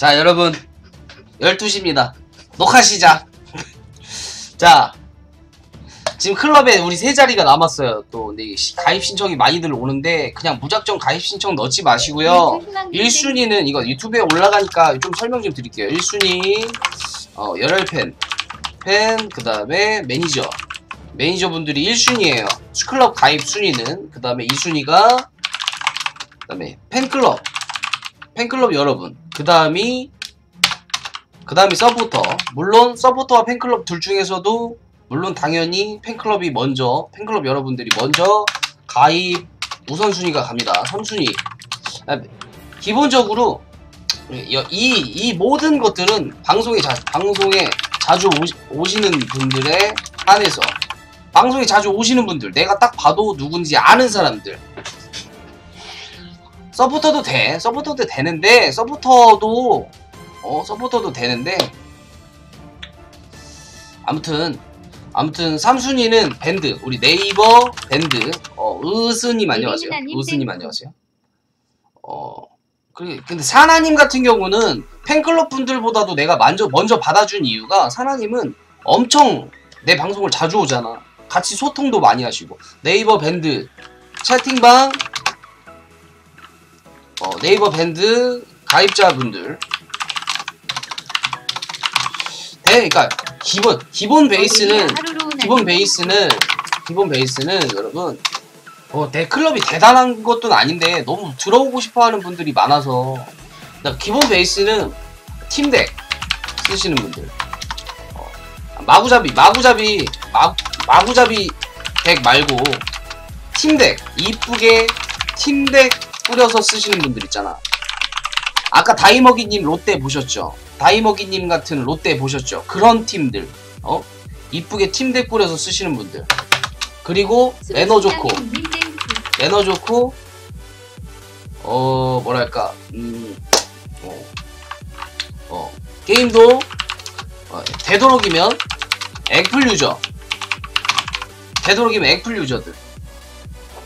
자 여러분. 12시입니다. 녹화 시작. 자. 지금 클럽에 우리 세 자리가 남았어요. 또 근데 시- 가입 신청이 많이들 오는데 그냥 무작정 가입 신청 넣지 마시고요. 1순위는 이거 유튜브에 올라가니까 좀 설명 좀 드릴게요. 1순위 어, 열혈팬. 팬그 다음에 매니저. 매니저분들이 1순위에요. 클럽 가입 순위는. 그 다음에 2순위가 그 다음에 팬클럽 팬클럽 여러분 그 다음이 그 다음이 서포터. 물론 서포터와 팬클럽 둘 중에서도 물론 당연히 팬클럽이 먼저 팬클럽 여러분들이 먼저 가입 우선순위가 갑니다. 3순위. 기본적으로 이, 이, 이 모든 것들은 방송에 자, 방송에 자주 오시, 오시 는 분들에 한해서 방송에 자주 오시는 분들 내가 딱 봐도 누군지 아는 사람들 서포터도 돼. 서포터도 되는데 서포터도 어 서포터도 되는데. 아무튼 아무튼 3순위는 밴드 우리 네이버 밴드. 어 으스님 안녕하세요. 으스님. 안녕하세요. 어 그래, 근데 사나님 같은 경우는 팬클럽 분들보다도 내가 먼저 먼저 받아준 이유가 사나님은 엄청 내 방송을 자주 오잖아. 같이 소통도 많이 하시고. 네이버 밴드 채팅방 어, 네이버 밴드 가입자분들. 대 그러니까 기본 기본 베이스는 기본 베이스는 기본 베이스는 여러분 어, 내 클럽이 대단한 것도 아닌데 너무 들어오고 싶어하는 분들이 많아서. 나 기본 베이스는 팀덱 쓰시는 분들. 어, 마구잡이 마구잡이 마, 마구잡이 덱 말고 팀덱 이쁘게 팀덱 뿌려서 쓰시는 분들 있잖아. 아까 다이머기님 롯데 보셨죠? 다이머기님 같은 롯데 보셨죠? 그런 팀들. 어? 이쁘게 팀덱 뿌려서 쓰시는 분들. 그리고 매너 좋고 매너 좋고 어 뭐랄까. 음 어, 어, 게임도 어, 되도록이면 액플 유저. 되도록이면 액플 유저들.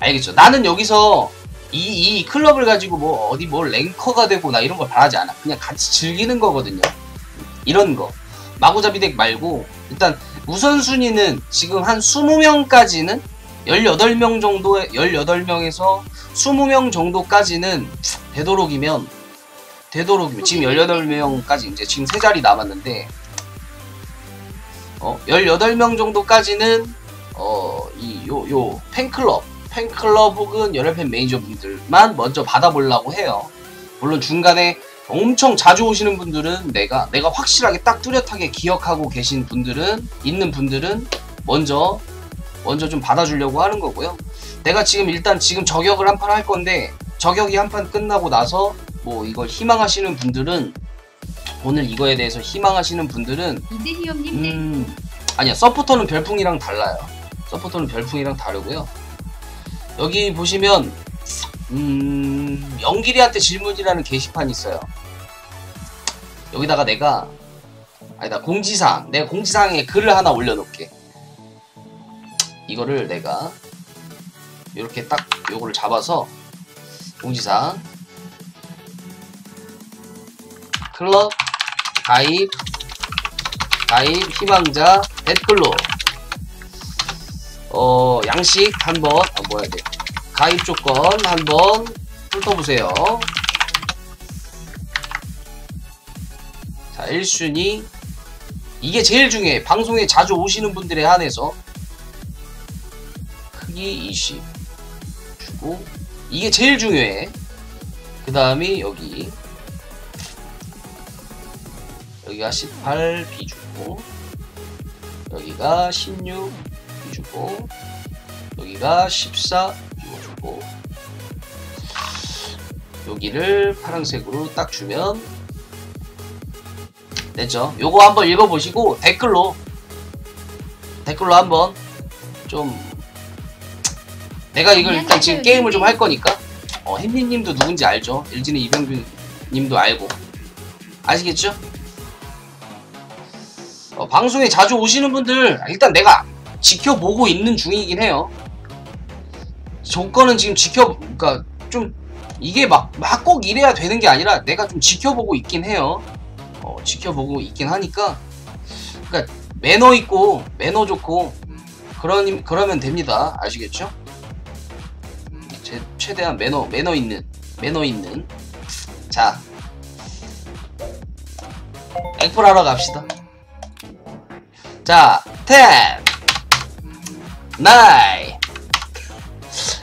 알겠죠? 나는 여기서 이, 이 클럽을 가지고 뭐 어디 뭐 랭커가 되고 나 이런 걸 바라지 않아. 그냥 같이 즐기는 거거든요. 이런 거. 마구잡이 덱 말고 일단 우선순위는 지금 한 20명까지는 18명 정도의 18명에서 20명 정도까지는 되도록이면 되도록이면 지금 18명까지 이제 지금 세 자리 남았는데 어 18명 정도까지는 어 이 요 요 팬클럽 팬클럽 혹은 열혈팬 매니저분들만 먼저 받아보려고 해요. 물론 중간에 엄청 자주 오시는 분들은 내가 내가 확실하게 딱 뚜렷하게 기억하고 계신 분들은 있는 분들은 먼저 먼저 좀 받아주려고 하는 거고요. 내가 지금 일단 지금 저격을 한 판 할 건데 저격이 한 판 끝나고 나서 뭐 이걸 희망하시는 분들은 오늘 이거에 대해서 희망하시는 분들은 이재희엄님 땡음 아니야 서포터는 별풍이랑 달라요. 서포터는 별풍이랑 다르고요. 여기 보시면 음 영길이한테 질문이라는 게시판이 있어요. 여기다가 내가 아니다 공지사항 내가 공지사항에 글을 하나 올려놓을게. 이거를 내가 이렇게 딱 요거를 잡아서 공지사항 클럽 가입 가입 희망자 댓글로 어 양식 한번 아, 뭐야 돼 가입 조건 한번 훑어보세요. 자 1순위. 이게 제일 중요해. 방송에 자주 오시는 분들에 한해서. 크기 20 주고. 이게 제일 중요해. 그 다음이 여기. 여기가 18 비주고. 여기가 16 비주고 여기가 14 이거 주고 여기를 파란색으로 딱 주면 됐죠? 요거 한번 읽어보시고 댓글로 댓글로 한번 좀 내가 이걸 일단 지금 게임을 좀 할 거니까. 어 햄리님도 누군지 알죠? 일진의 이병균 님도 알고. 아시겠죠? 어, 방송에 자주 오시는 분들 일단 내가 지켜보고 있는 중이긴 해요. 조건은 지금 지켜, 그러니까 좀 이게 막 막 꼭 이래야 되는 게 아니라 내가 좀 지켜보고 있긴 해요. 어, 지켜보고 있긴 하니까 그러니까 매너 있고 매너 좋고 그런 그러면 됩니다. 아시겠죠? 제, 최대한 매너 매너 있는 매너 있는 자 앵플 하러 갑시다. 자, 10, 9,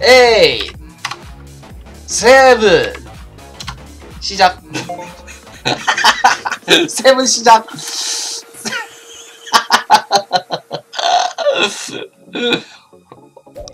8, 7, 시작. 7 시작.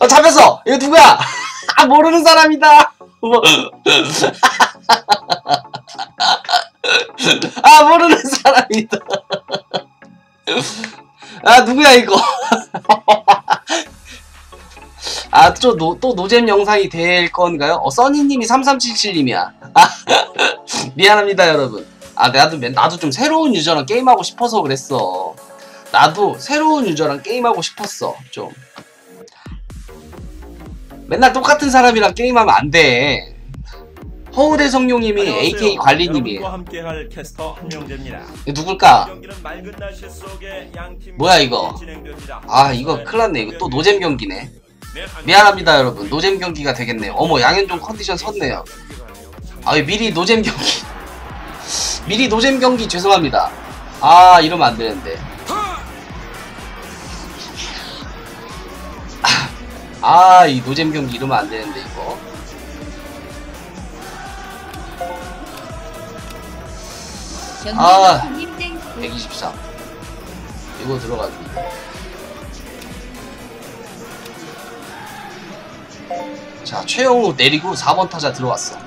어, 잡혔어! 이거 누구야? 아, 모르는 사람이다! 뭐. 아, 모르는 사람이다. 아, 누구야, 이거? 아, 또, 노, 또 노잼 영상이 될 건가요? 어, 써니님이 3377님이야. 아, 미안합니다, 여러분. 아, 나도, 맨- 나도 좀 새로운 유저랑 게임하고 싶어서 그랬어. 나도 새로운 유저랑 게임하고 싶었어, 좀. 맨날 똑같은 사람이랑 게임하면 안 돼. 허우대 성룡님이 AK 관리님이에요. 함께할 캐스터 한명재입니다. 누굴까? 뭐야, 이거? 아, 이거 큰일 났네. 이거 또 노잼 경기네. 미안합니다, 여러분. 노잼 경기가 되겠네요. 어머, 양현종 컨디션 섰네요. 아, 미리 노잼 경기. 미리 노잼 경기 죄송합니다. 아, 이러면 안 되는데. 아, 이 노잼 경기 이러면 안 되는데, 이거. 아. 경기님 땡스 123. 이거 들어가지 자, 최영우 내리고 4번 타자 들어왔어.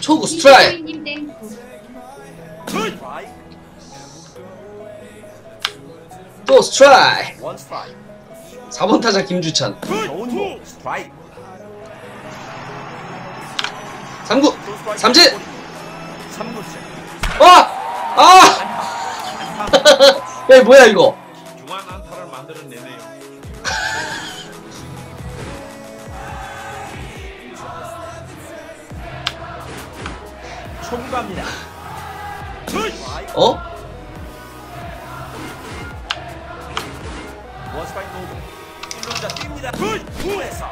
초구 스트라이크! 또 스트라이크! 원 스트라이크, 4번 타자 김주찬. 좋은 공, 스트라이크, 3구! 투 스트라이크, 삼진! 3구째, 아! 아! 야, 뭐야, 이거? 중앙 안타를 만들어내네요. 스트라이크, 어? 원 스트라이크 노고. 1루자 뜁니다. 굿! 투에서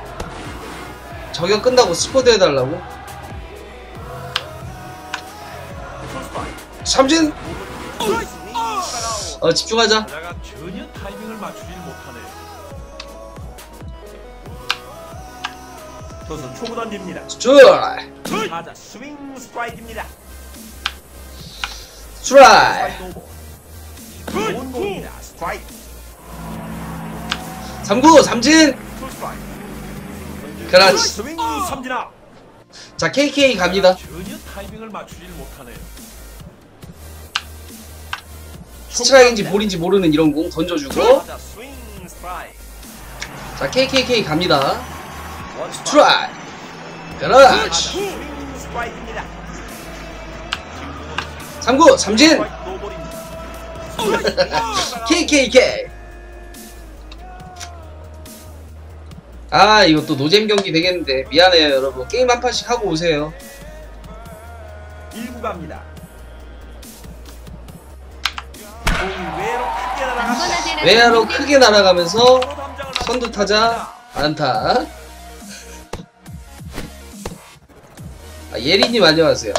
저격 끝나고 스쿼드 해달라고? 삼진! 스트라이크. 어, 집중하자. 전혀 타이밍을 맞추질 못하네요. 투수 초구 던집니다. 스트라이크! 타자 스윙 스트라이크입니다. 스트라이크! 스트라이크 오버. 좋은 공입니다. 스트라이크. 3구! 삼진! 그렇지. 스윙 삼진아. 자, KK 갑니다. 전혀 타이밍을 맞추질 못하네요. 스트라이크인지 볼인지 모르는 이런 공 던져주고. 자, KKK 갑니다. 원 스트라이크. 그렇지! 스윙 스트라이크입니다. 3구! 삼진! KKK! 아, 또 노잼 경기 되겠는데. 미안해요, 여러분. 게임 한 판씩 하고 오세요. 1구 갑니다. 외야로 크게 날아가면서 서로 담장을 선두 타자 안타. 아, 예리님 안녕하세요.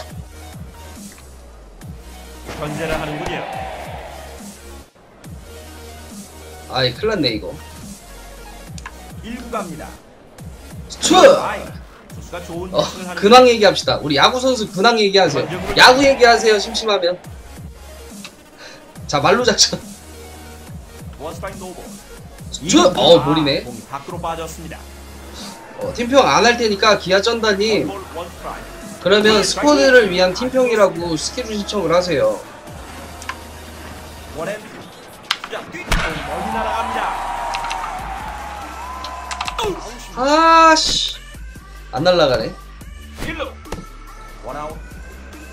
견제를 하는군요. 아이, 큰일 났네, 이거. 1구 갑니다. 좋은 어, 근황 얘기합시다. 우리 야구 선수 근황 얘기하세요. 야구 얘기하세요, 심심하면. 자, 말로 작전. 원 스트라이크 노볼. 스투! 어, 빠졌습니다. 어, 팀평 안 할 테니까 기아 스트라이크. 그러면 스쿼드를 위한 팀평이라고 스케줄 신청을 하세요. 아씨. 안 날라가네. 1루 원아웃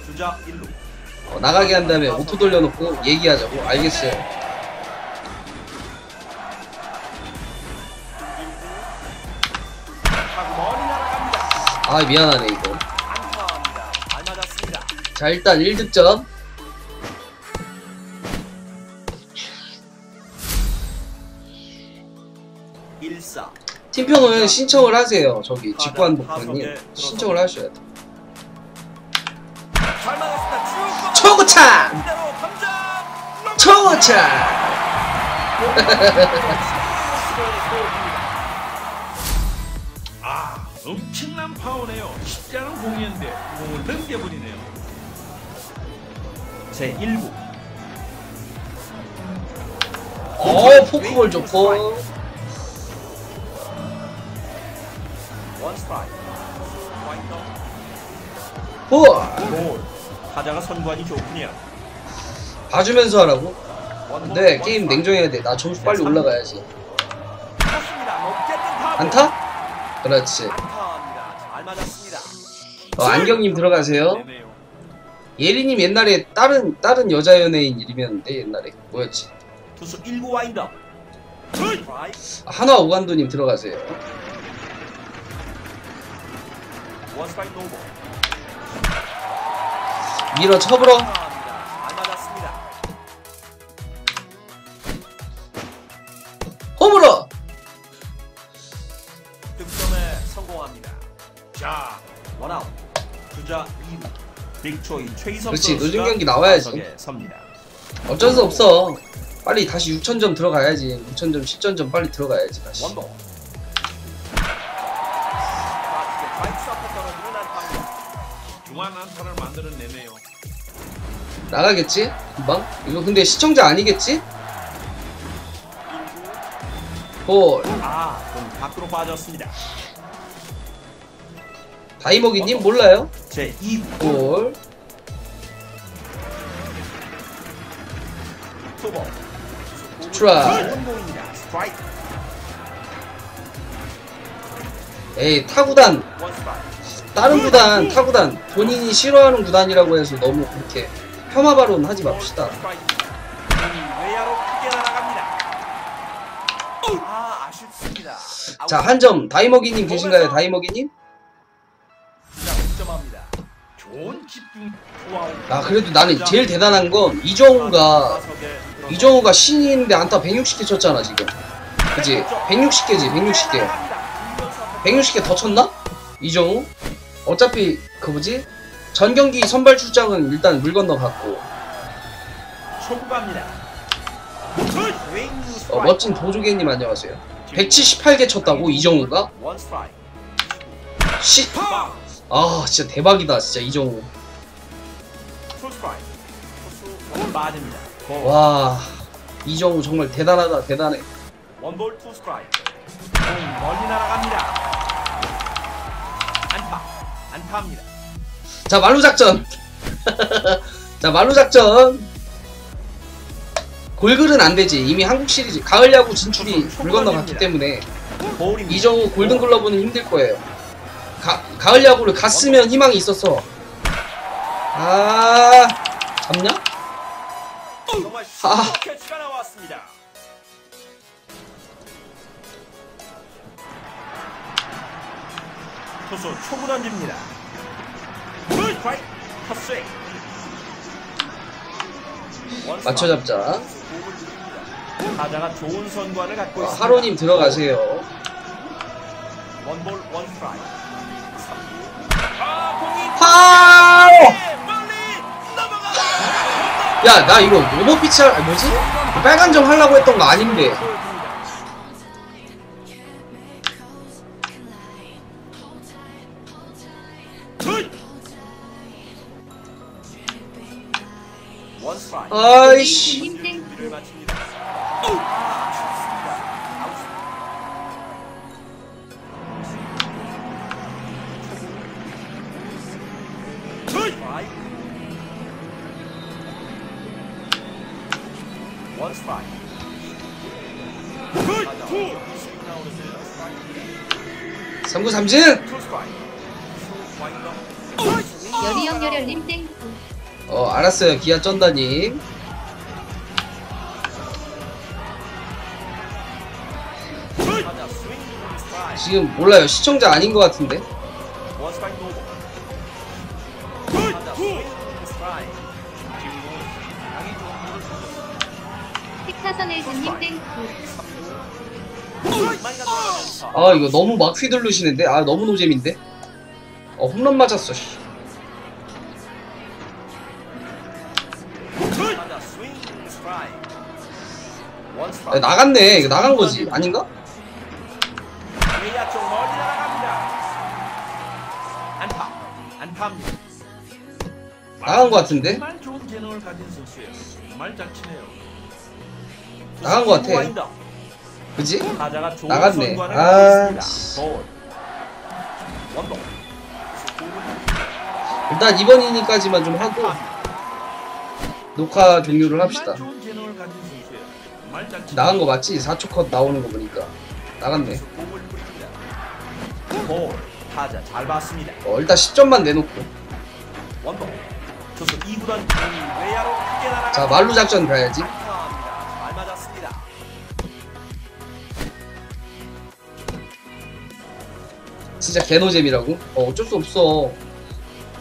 주자 1루 어, 나가게 한 다음에 오토 돌려놓고 얘기하자고. 알겠어요. 아 미안하네 이거. 자 일단 1득점. 팀평은 신청을 하세요 저기. 직관 복판님. 신청을 하셔야 돼. 감장. 초고참! 아, 엄청난 파워네요. 쉽지 않은 공이었는데 공을 넘겨버리네요. 제 1부. 어 포크볼 좋고 원 스트라이크. 볼 볼. 타자가 선관이 좋군요. 봐주면서 하라고? 네원 게임. 냉정해야 돼 나 점수 빨리 올라가야지. 안타? 그렇지. 어, 안경님 들어가세요 네네요. 예리님 옛날에 다른 다른 여자 연예인 이름이었는데 옛날에 뭐였지 투수 1구 와인더. 한화 오간도님 들어가세요. 밀어 쳐불어. 홈으로 득점에 성공합니다. 자, 원아웃. 주자 2루. 빅초이 최희석 그렇지, 늦은 경기 나와야지. 섭니다. 어쩔 수 없어 빨리 다시 6천점 들어가야지 6천점 10점점 빨리 들어가야지 다시. 중한 안타를. 나가겠지? 금방? 이거 근데 시청자 아니겠지? 볼 아, 공 밖으로 빠졌습니다. 다이먹이님 몰라요? 제 2구 볼 투볼. 트라이. 공입니다. 스트라이크. 에이 타구단 원 스트라이크. 다른 구단 타구단 본인이 싫어하는 구단이라고 해서 너무 그렇게 폄하 발언 하지 맙시다. 자한 점 다이먹이님 계신가요. 투아웃. 아 그래도 나는 제일 대단한 건 이정우가 이정우가 신인인데 안타 160개 쳤잖아 지금 그지? 160개지 160개 날아갑니다. 160개 더 쳤나? 이정우? 어차피 그 뭐지? 전 경기 선발 출장은 일단 물 건너 갔고 초구 갑니다. 스윙 어. 멋진 도조개님 안녕하세요 178개 쳤다고 이정우가? 씨, 파. 아 진짜 대박이다 진짜 이정우. 와 이정우 정말 대단하다 대단해 원볼 투 스트라이크. 공 멀리 날아갑니다. 안타. 안타입니다. 자 말루 작전 자 말루 작전 골글은 안 되지 이미 한국 시리즈 가을 야구 진출이 물 건너갔기 때문에. 이정우 골든글러브는 힘들 거예요 가, 가을 야구를 갔으면 희망이 있었어 아 잡냐? 아. 투수 초구 던집니다. 스트라이크. 헛스윙. 원 맞춰 스트라이크. 잡자 공을 누릅니다. 타자가 좋은 선관을 갖고 어, 있습니다. 하로님 들어가세요 원볼 원 스트라이크. 3구. 아, 공이 하로 멀리 넘어가. 야나 이거 오버피치 할, 아, 뭐지? 빨간 점 하려고 했던 거 아닌데 라이크. 3구 삼진 와인더. 여리영열혈님 땡 어 알았어요. 기아 쩐다님. 지금 몰라요. 시청자 아닌 것 같은데. 아 이거 너무 막 휘둘르시는데? 아 너무 노잼인데? 어 홈런 맞았어 씨. 스트라이크. 나갔네 이거 나간 거지 아닌가? 외야 쪽 멀리 날아갑니다. 안타. 안타입니다. 나간 거 같은데 정말 좋은 재능을 가진 선수예요. 정말 잘 치네요. 나간 거 같아. 와인더. 그지? 타자가 좋은 나갔네. 선관을 아, 습니다 볼. 원볼. 일단 이번 이닝까지만 좀 하고 녹화 종료를 합시다 정말 좋은 재능을 가진 선수예요. 나간 거 맞지? 4초 컷 나오는 거 보니까 나갔네. 볼. 타자 잘 봤습니다. 어, 일단 10점만 내놓고 원볼. 투수 2구단 공이 외야로 크게 날아가. 자 말루 작전 가야지. 잘 맞았습니다. 진짜 개노잼이라고? 어 어쩔 수 없어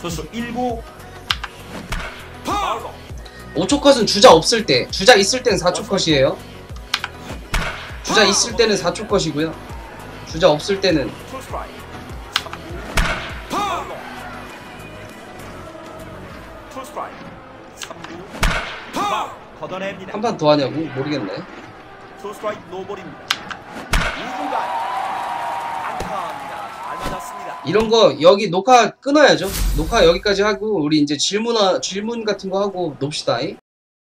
투수 1구. 파울. 5초 컷은 주자 없을 때 주자 있을 때는 4초 컷이에요 주자 있을 때는 4초 컷이고요 주자 없을 때는 투 스트라이크. 3구. 파울. 투 스트라이크. 3구. 파울. 걷어냅니다. 한판 더 하냐고? 모르겠네 투 스트라이크 노볼입니다. 2구간. 안타합니다. 잘 맞았습니다. 이런 거 여기 녹화 끊어야죠 녹화 여기까지 하고 우리 이제 질문 질문 같은 거 하고 놉시다 잉?